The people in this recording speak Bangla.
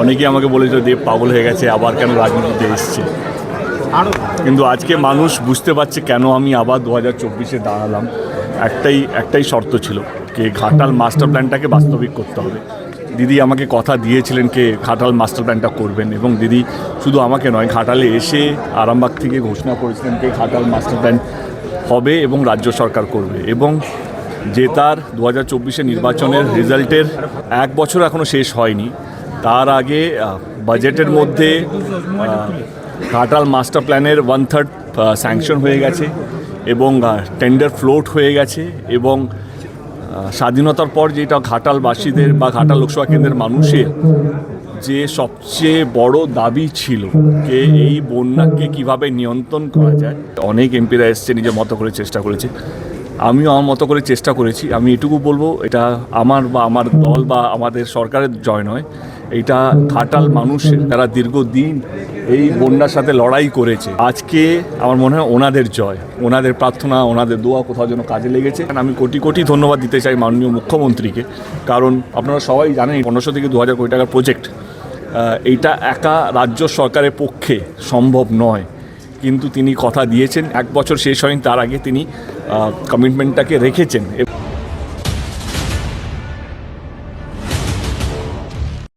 অনেকেই আমাকে বলেছিল, দেব, পাগল হয়ে গেছে, আবার কেন রাজনীতিতে এসছে? কিন্তু আজকে মানুষ বুঝতে পারছে কেন আমি আবার দু হাজার চব্বিশে দাঁড়ালাম। একটাই একটাই শর্ত ছিল কে ঘাটাল মাস্টার প্ল্যানটাকে বাস্তবিক করতে হবে। দিদি আমাকে কথা দিয়েছিলেন কে ঘাটাল মাস্টার প্ল্যানটা করবেন এবং দিদি শুধু আমাকে নয়, ঘাটালে এসে আরামবাগ থেকে ঘোষণা করেছিলেন কে ঘাটাল মাস্টার প্ল্যান হবে এবং রাজ্য সরকার করবে। এবং যে তার দু হাজার চব্বিশে নির্বাচনের রেজাল্টের এক বছর এখনও শেষ হয়নি তার আগে বাজেটের মধ্যে ঘাটাল মাস্টার প্ল্যানের ওয়ান থার্ড স্যাংশন হয়ে গেছে এবং টেন্ডার ফ্লোট হয়ে গেছে এবং স্বাধীনতার পর যেটা ঘাটালবাসীদের বা ঘাটাল লোকসভা কেন্দ্রের মানুষের যে সবচেয়ে বড় দাবি ছিল যে এই বন্যাকে কীভাবে নিয়ন্ত্রণ করা যায়, অনেক এমপিরা এসছে, নিজের মতো করে চেষ্টা করেছে। আমিও আমার মতো করে চেষ্টা করেছি। আমি এটুকু বলব, এটা আমার বা আমার দল বা আমাদের সরকারের জয় নয়। এটা খাটাল মানুষের যারা দীর্ঘদিন এই বন্যার সাথে লড়াই করেছে। আজকে আমার মনে হয় ওনাদের জয়, ওনাদের প্রার্থনা, ওনাদের দোয়া কোথাও যেন কাজে লেগেছে। আমি কোটি কোটি ধন্যবাদ দিতে চাই মাননীয় মুখ্যমন্ত্রীকে, কারণ আপনারা সবাই জানেন পনেরোশো থেকে দু হাজার কোটি টাকার প্রজেক্ট এইটা একা রাজ্য সরকারের পক্ষে সম্ভব নয়। কিন্তু তিনি কথা দিয়েছেন, এক বছর শেষ হয়নি, তার আগে তিনি কমিটমেন্টটাকে রেখেছেন।